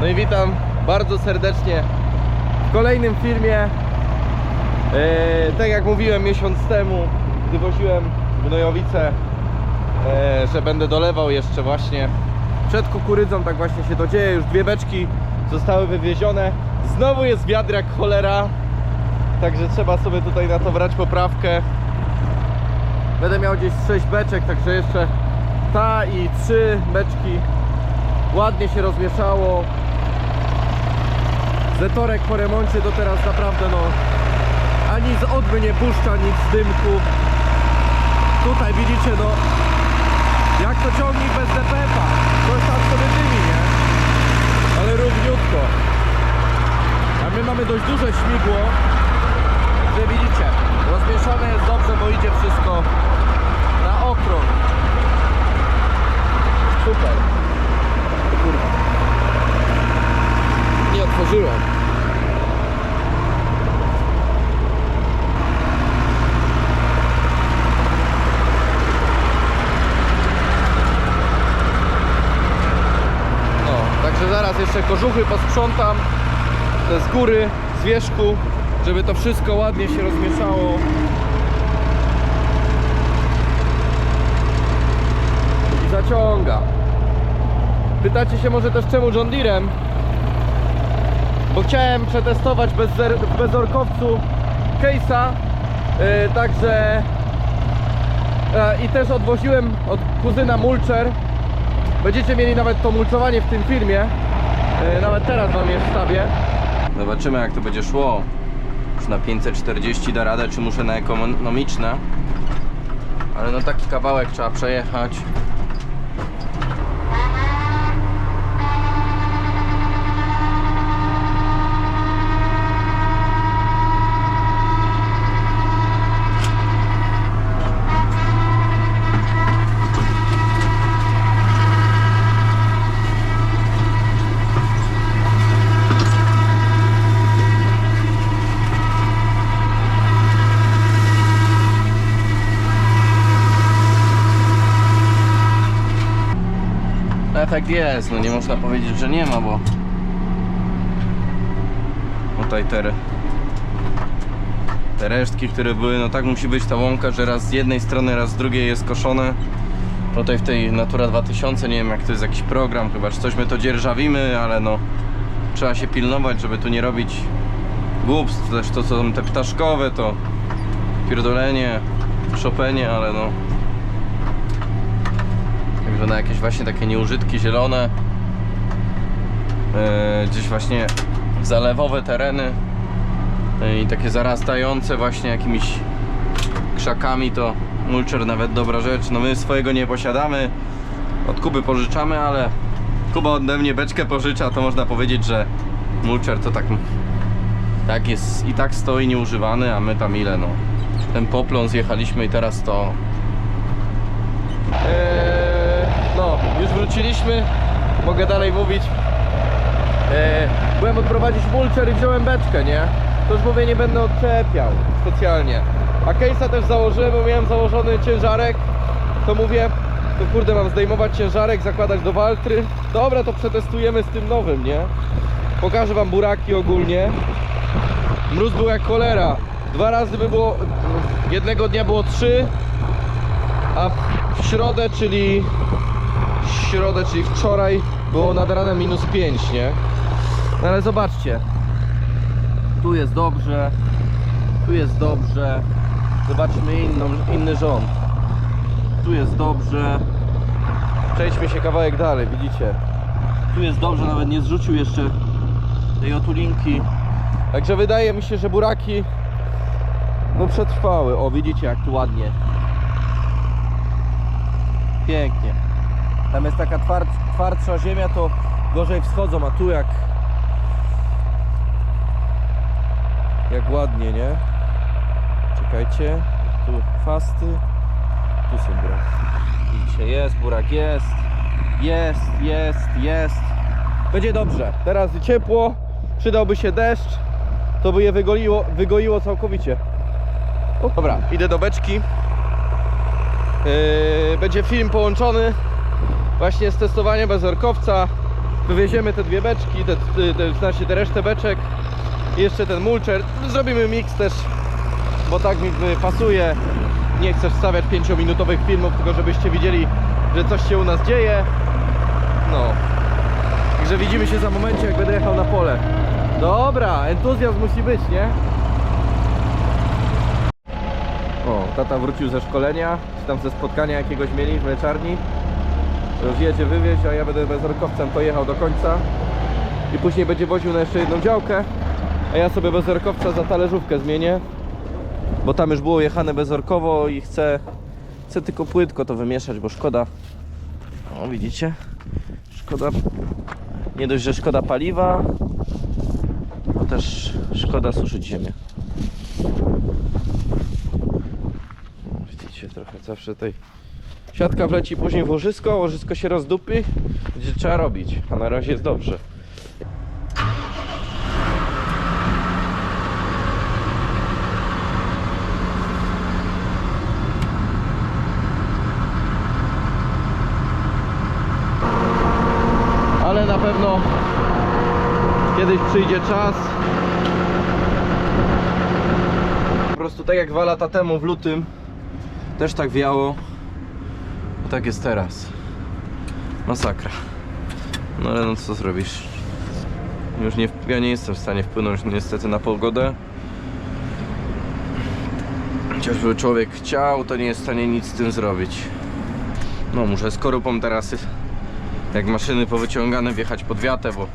No i witam bardzo serdecznie w kolejnym filmie. E, tak jak mówiłem miesiąc temu, gdy woziłem gnojowice, e, że będę dolewał jeszcze właśnie przed kukurydzą, tak właśnie się to dzieje. Już dwie beczki zostały wywiezione. Znowu jest wiatr jak cholera, także trzeba sobie tutaj na to brać poprawkę. Będę miał gdzieś 6 beczek, także jeszcze ta i 3 beczki ładnie się rozmieszało. Zetorek po remoncie to teraz naprawdę no ani z odby nie puszcza, nic z dymku. Tutaj widzicie no jak to ciągnik bez DPF-a. Coś tam sobie dymi, nie? Ale równiutko. A my mamy dość duże śmigło, że widzicie, rozmieszane jest dobrze, bo idzie wszystko na okrąg. Super. Kurwa. Nie otworzyłem. No, także zaraz jeszcze kożuchy posprzątam. Te z góry, z wierzchu, żeby to wszystko ładnie się rozmieszało. I zaciąga. Pytacie się może też czemu John Deerem? Bo chciałem przetestować bez w bezorkowcu case'a, yy, także e, i też odwoziłem od kuzyna mulcher. Będziecie mieli nawet to mulczowanie w tym filmie. Yy, nawet teraz wam je wstawię. Zobaczymy jak to będzie szło. Czy na 540 da radę, czy muszę na ekonomiczne. Ale no taki kawałek trzeba przejechać. Jest, no nie można powiedzieć, że nie ma, bo tutaj te, te resztki, które były, no tak musi być ta łąka, że raz z jednej strony, raz z drugiej jest koszone. Tutaj w tej Natura 2000, nie wiem jak to jest jakiś program, chyba czy coś my to dzierżawimy, ale no trzeba się pilnować, żeby tu nie robić głupstw, też to co są te ptaszkowe, to pierdolenie, szopenie, ale no Na jakieś właśnie takie nieużytki zielone e, Gdzieś właśnie zalewowe tereny e, I takie zarastające właśnie jakimiś krzakami to mulcher nawet dobra rzecz. No my swojego nie posiadamy Od Kuby pożyczamy, ale Kuba ode mnie beczkę pożycza To można powiedzieć, że mulcher to tak Tak jest i tak stoi nieużywany A my tam ile no. Ten poplon zjechaliśmy i teraz to Eee, już wróciliśmy. Mogę dalej mówić. Eee, byłem odprowadzić mulcher i wziąłem beczkę, nie? To już mówię, nie będę odczepiał specjalnie. A case'a też założyłem, bo miałem założony ciężarek. To mówię, to kurde, mam zdejmować ciężarek, zakładać do waltry. Dobra, to przetestujemy z tym nowym, nie? Pokażę wam buraki ogólnie. Mróz był jak cholera. Dwa razy by było, jednego dnia było trzy, a w środę, czyli środę, czyli wczoraj było nad ranem minus 5, nie? No ale zobaczcie. Tu jest dobrze. Tu jest dobrze. Zobaczmy inną, inny rząd. Tu jest dobrze. Przejdźmy się kawałek dalej, widzicie? Tu jest dobrze, nawet nie zrzucił jeszcze tej otulinki. Także wydaje mi się, że buraki no przetrwały. O, widzicie jak tu ładnie Pięknie. Tam jest taka tward, twardsza ziemia, to gorzej wschodzą, a tu jak jak ładnie, nie? Czekajcie. Tu fasty. Tu są buraki. Widzicie, jest burak, jest. Jest, jest, jest. Będzie dobrze. Teraz ciepło. Przydałby się deszcz. To by je wygoliło, wygoiło całkowicie. Dobra, idę do beczki. Yy, będzie film połączony właśnie z testowaniem bezorkowca Wywieziemy te dwie beczki, te, te, znaczy te resztę beczek i jeszcze ten mulcher. Zrobimy miks też, bo tak mi pasuje. Nie chcę wstawiać 5-minutowych filmów, tylko żebyście widzieli, że coś się u nas dzieje. No. Także widzimy się za momencie, jak będę jechał na pole. Dobra, entuzjazm musi być, nie? O, tata wrócił ze szkolenia, czy tam ze spotkania jakiegoś mieli w mleczarni. Już jedzie wywieźć, a ja będę bezorkowcem pojechał do końca. I później będzie woził na jeszcze jedną działkę. A ja sobie bezorkowca za talerzówkę zmienię. Bo tam już było jechane bezorkowo i chcę, chcę tylko płytko to wymieszać, bo szkoda. O, widzicie? Szkoda. Nie dość, że szkoda paliwa, bo też szkoda suszyć ziemię. Widzicie, trochę zawsze tej siatka wleci później w łożysko, łożysko się rozdupi, gdzie trzeba robić, a na razie jest dobrze. Ale na pewno kiedyś przyjdzie czas. Po prostu tak jak dwa lata temu w lutym też tak wiało. No tak jest teraz. Masakra. No ale no co zrobisz? Już nie, ja nie jestem w stanie wpłynąć niestety na pogodę. Chociażby człowiek chciał, to nie jest w stanie nic z tym zrobić. No muszę skorupą teraz jak maszyny powyciągane wjechać pod wiatę, bo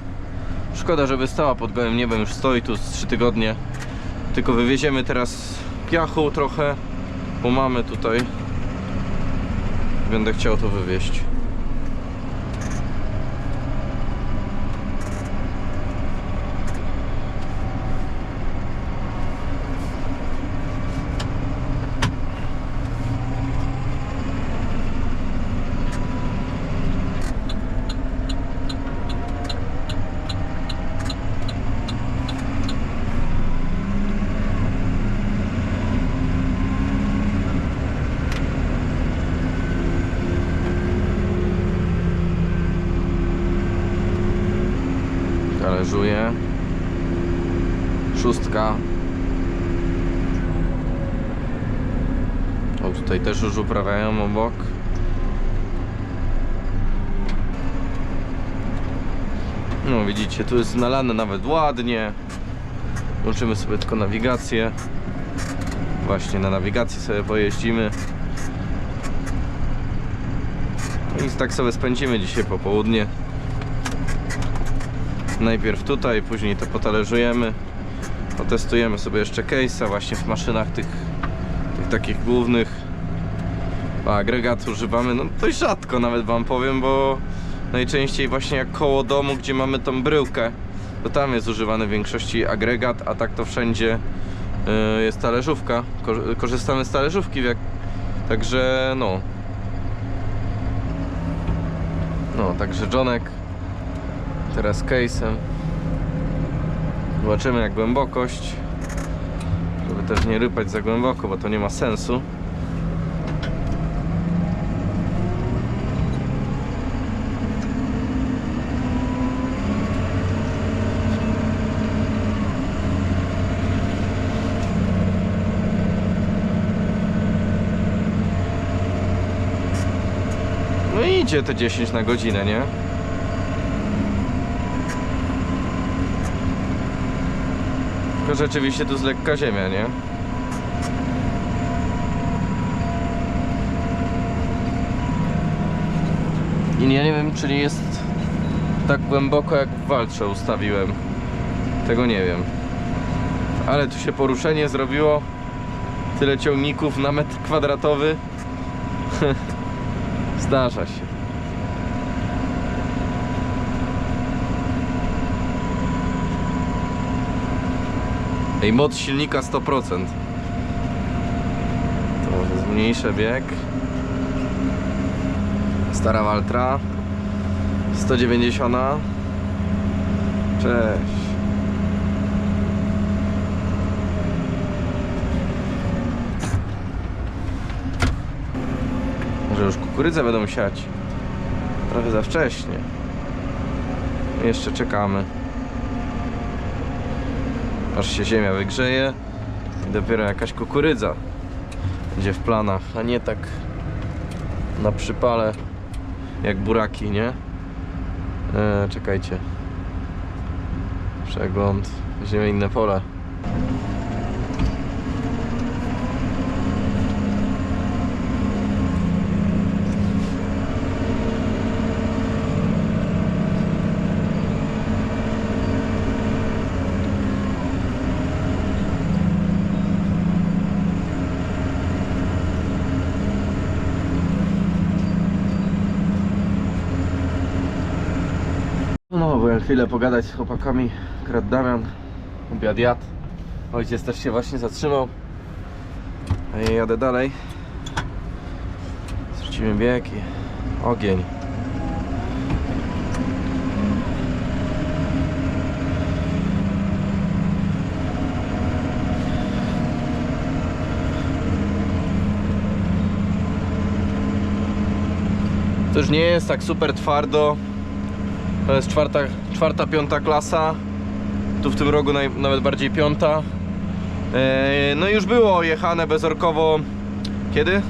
szkoda, żeby stała pod gołym niebem, już stoi tu z 3 tygodnie. Tylko wywieziemy teraz piachu trochę, bo mamy tutaj. Będę chciał to wywieźć. Talerzuje. Szóstka. O, tutaj też już uprawiają obok. No widzicie, tu jest nalane nawet ładnie. Łączymy sobie tylko nawigację. Właśnie na nawigacji sobie pojeździmy. I tak sobie spędzimy dzisiaj popołudnie. Najpierw tutaj, później to potalerzujemy. Potestujemy sobie jeszcze case'a właśnie w maszynach tych, tych takich głównych. A agregat używamy no dość rzadko nawet wam powiem, bo najczęściej właśnie jak koło domu, gdzie mamy tą bryłkę, to tam jest używany w większości agregat, a tak to wszędzie y, jest talerzówka. Ko- Korzystamy z talerzówki, jak... także no. No, także Johnek Teraz case'em. Zobaczymy jak głębokość. Żeby też nie rypać za głęboko, bo to nie ma sensu. Idzie te 10 na godzinę, nie? Tylko rzeczywiście tu z lekka ziemia, nie? I ja nie wiem, czy nie jest tak głęboko jak w waltrze ustawiłem. Tego nie wiem. Ale tu się poruszenie zrobiło. Tyle ciągników na metr kwadratowy. Zdarza się. Ej, moc silnika 100%. To może zmniejszę bieg. Stara Waltra. 190. Cześć. Może już kukurydzę będą siać. Trochę za wcześnie. Jeszcze czekamy. Aż się ziemia wygrzeje i dopiero jakaś kukurydza będzie w planach, a nie tak na przypale jak buraki, nie? E, czekajcie. Przegląd. Weźmiemy inne pole. No, byłem chwilę pogadać z chłopakami. Krat Damian, obiad jadł. Ojciec też się właśnie zatrzymał. A ja jadę dalej. Zwrócimy bieg i ogień. To już nie jest tak super twardo. To jest czwarta, czwarta piąta klasa. Tu w tym rogu naj, nawet bardziej piąta. Eee, no już było jechane bezorkowo. Kiedy?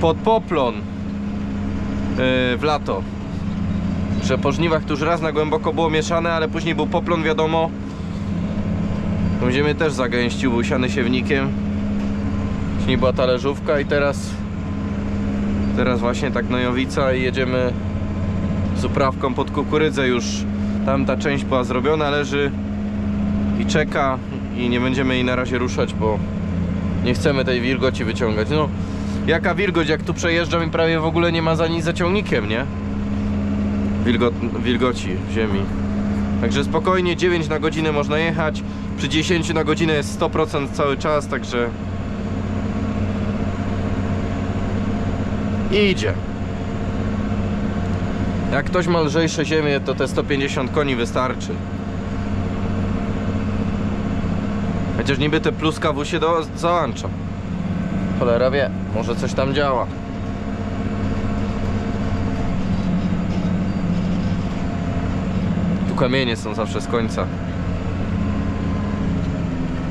Pod Poplon. Eee, w lato. Że po żniwach to już raz na głęboko było mieszane, ale później był Poplon, wiadomo. Ziemię też zagęścił, był siany siewnikiem. Później była talerzówka i teraz Teraz właśnie tak Nojowica i jedziemy uprawką pod kukurydzę już. Tam ta część była zrobiona, leży i czeka i nie będziemy jej na razie ruszać, bo nie chcemy tej wilgoci wyciągać. No, jaka wilgoć, jak tu przejeżdżam i prawie w ogóle nie ma za nic za ciągnikiem, nie? Wilgot, wilgoci w ziemi. Także spokojnie 9 na godzinę można jechać. Przy 10 na godzinę jest 100% cały czas, także I idzie. Jak ktoś ma lżejsze ziemię, to te 150 koni wystarczy. Chociaż niby te pluskawu się do, załącza. Cholera wie, może coś tam działa. Tu kamienie są zawsze z końca.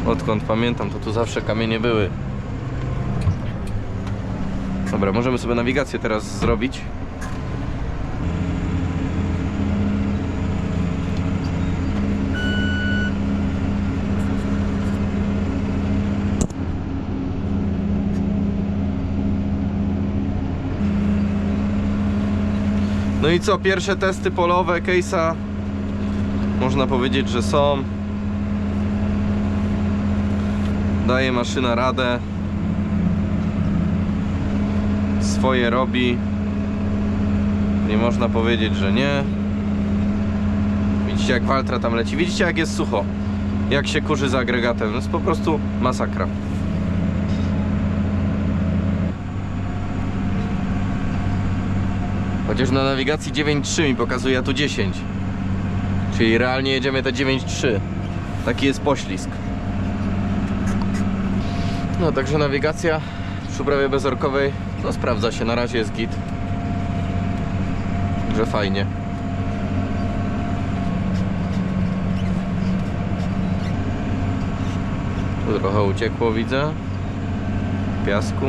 Odkąd pamiętam, to tu zawsze kamienie były. Dobra, możemy sobie nawigację teraz zrobić. No i co, pierwsze testy polowe case'a można powiedzieć, że są. Daje maszyna radę swoje robi. Nie można powiedzieć, że nie. Widzicie jak Waltra tam leci. Widzicie jak jest sucho. Jak się kurzy za agregatem. To jest po prostu masakra. Chociaż na nawigacji 9.3 mi pokazuje, a tu 10. Czyli realnie jedziemy te 9.3. Taki jest poślizg. No także nawigacja przy uprawie bezorkowej no sprawdza się, na razie jest git. Że fajnie. Tu trochę uciekło widzę. Piasku.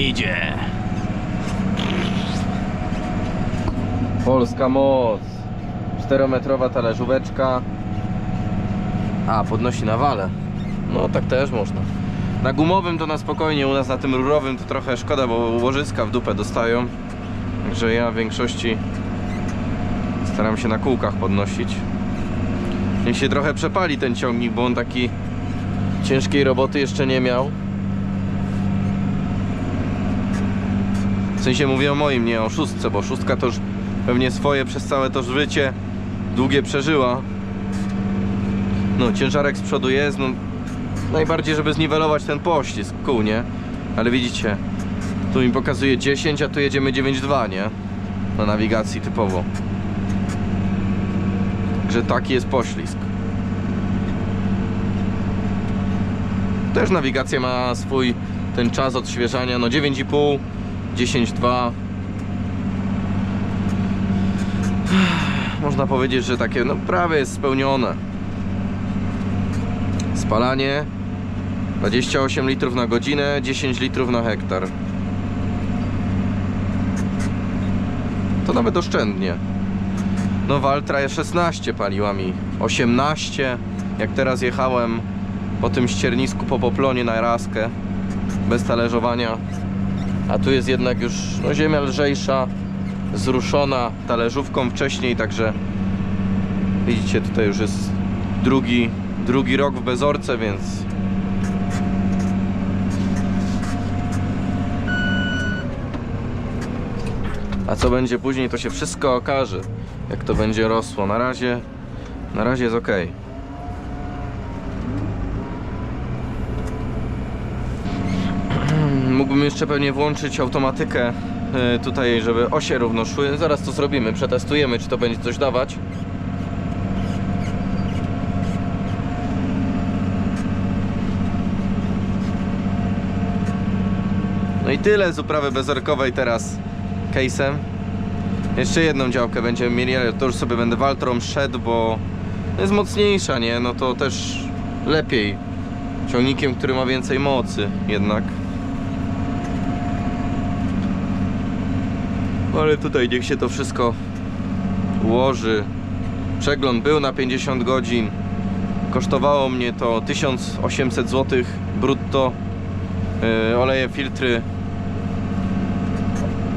Idzie. Polska moc. 4-metrowa talerzóweczka. A, podnosi na wale. No tak też można. Na gumowym to na spokojnie, u nas na tym rurowym to trochę szkoda, bo łożyska w dupę dostają. Także ja w większości staram się na kółkach podnosić. Niech się trochę przepali ten ciągnik, bo on taki ciężkiej roboty jeszcze nie miał. Sensie mówię o moim, nie o szóstce, bo szóstka to już pewnie swoje przez całe to życie długie przeżyła. No, ciężarek z przodu jest, no najbardziej, żeby zniwelować ten poślizg kół, nie? Ale widzicie, tu mi pokazuje 10, a tu jedziemy 9,2, nie? Na nawigacji typowo. Także taki jest poślizg. Też nawigacja ma swój ten czas odświeżania, no 9,5, 10,2. Można powiedzieć, że takie no prawie jest spełnione. Spalanie 28 litrów na godzinę, 10 litrów na hektar. To nawet oszczędnie. No Waltra 16 paliła mi, 18 jak teraz jechałem po tym ściernisku po poplonie na raskę bez talerzowania. A tu jest jednak już no, ziemia lżejsza, zruszona talerzówką wcześniej, także widzicie tutaj już jest drugi, drugi rok w bezorce, więc A co będzie później, to się wszystko okaże, jak to będzie rosło. Na razie, na razie jest ok. Mógłbym jeszcze pewnie włączyć automatykę y, tutaj, żeby osie równo szły. Zaraz to zrobimy, przetestujemy, czy to będzie coś dawać. No i tyle z uprawy bezorkowej teraz case'em. Jeszcze jedną działkę będziemy mieli, ale to już sobie będę Waltrą szedł, bo jest mocniejsza, nie? No to też lepiej. Ciągnikiem, który ma więcej mocy jednak. Ale tutaj niech się to wszystko ułoży. Przegląd był na 50 godzin. Kosztowało mnie to 1800 zł brutto. Yy, oleje, filtry.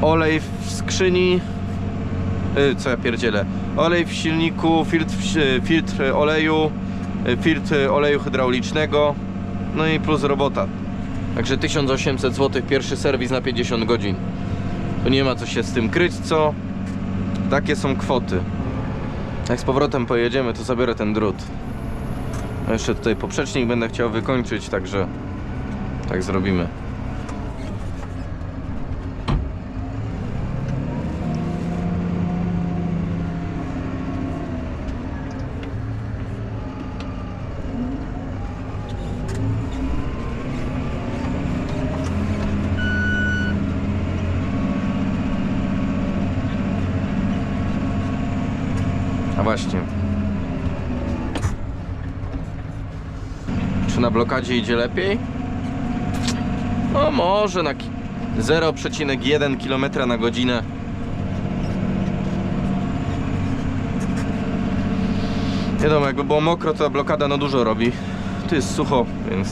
Olej w skrzyni. Yy, co ja pierdzielę? Olej w silniku, filtr, w- filtr oleju, filtr oleju hydraulicznego. No i plus robota. Także 1800 zł pierwszy serwis na 50 godzin. Nie ma co się z tym kryć, co? Takie są kwoty. Jak z powrotem pojedziemy, to zabiorę ten drut. A jeszcze tutaj poprzecznik będę chciał wykończyć, także tak zrobimy. A właśnie. Czy na blokadzie idzie lepiej? No może na ki- 0,1 km na godzinę. Wiadomo, jakby było mokro, to ta blokada no dużo robi. Tu jest sucho, więc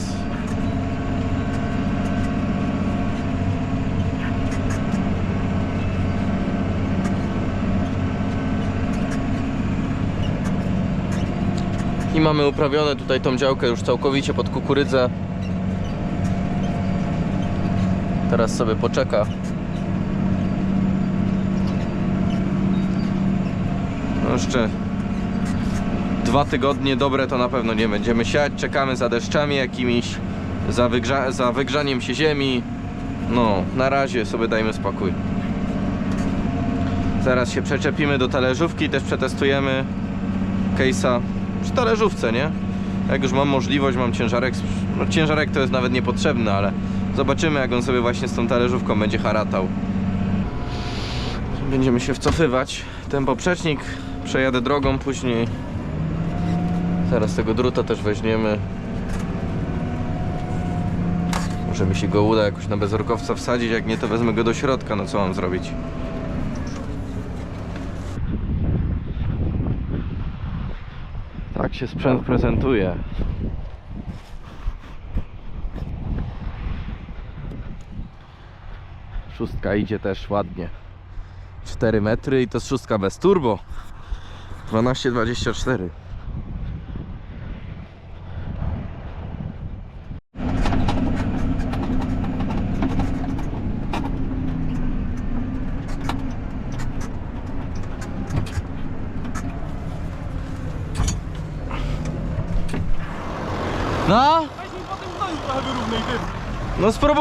I mamy uprawione tutaj tą działkę już całkowicie pod kukurydzę. Teraz sobie poczeka. No jeszcze dwa tygodnie dobre to na pewno nie będziemy siać. Czekamy za deszczami jakimiś, za, wygrza za wygrzaniem się ziemi. No, na razie sobie dajmy spokój. Zaraz się przeczepimy do talerzówki, też przetestujemy case'a przy talerzówce, nie? Jak już mam możliwość, mam ciężarek, no ciężarek to jest nawet niepotrzebny, ale zobaczymy jak on sobie właśnie z tą talerzówką będzie haratał. Będziemy się wcofywać. Ten poprzecznik przejadę drogą później. Zaraz tego druta też weźmiemy. Może mi się go uda jakoś na bezorkowca wsadzić, jak nie to wezmę go do środka, no co mam zrobić? się sprzęt prezentuje. Szóstka idzie też ładnie. 4 metry i to jest szóstka bez turbo. 12,24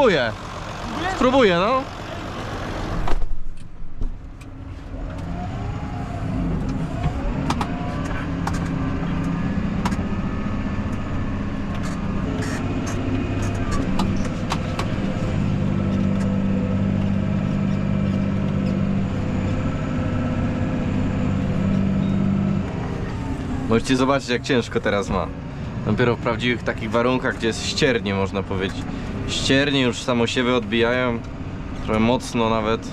spróbuję. Spróbuję, no. Możecie zobaczyć jak ciężko teraz ma. Dopiero w prawdziwych takich warunkach, gdzie jest ściernie można powiedzieć. Ściernie już samosiewy odbijają. Trochę mocno nawet.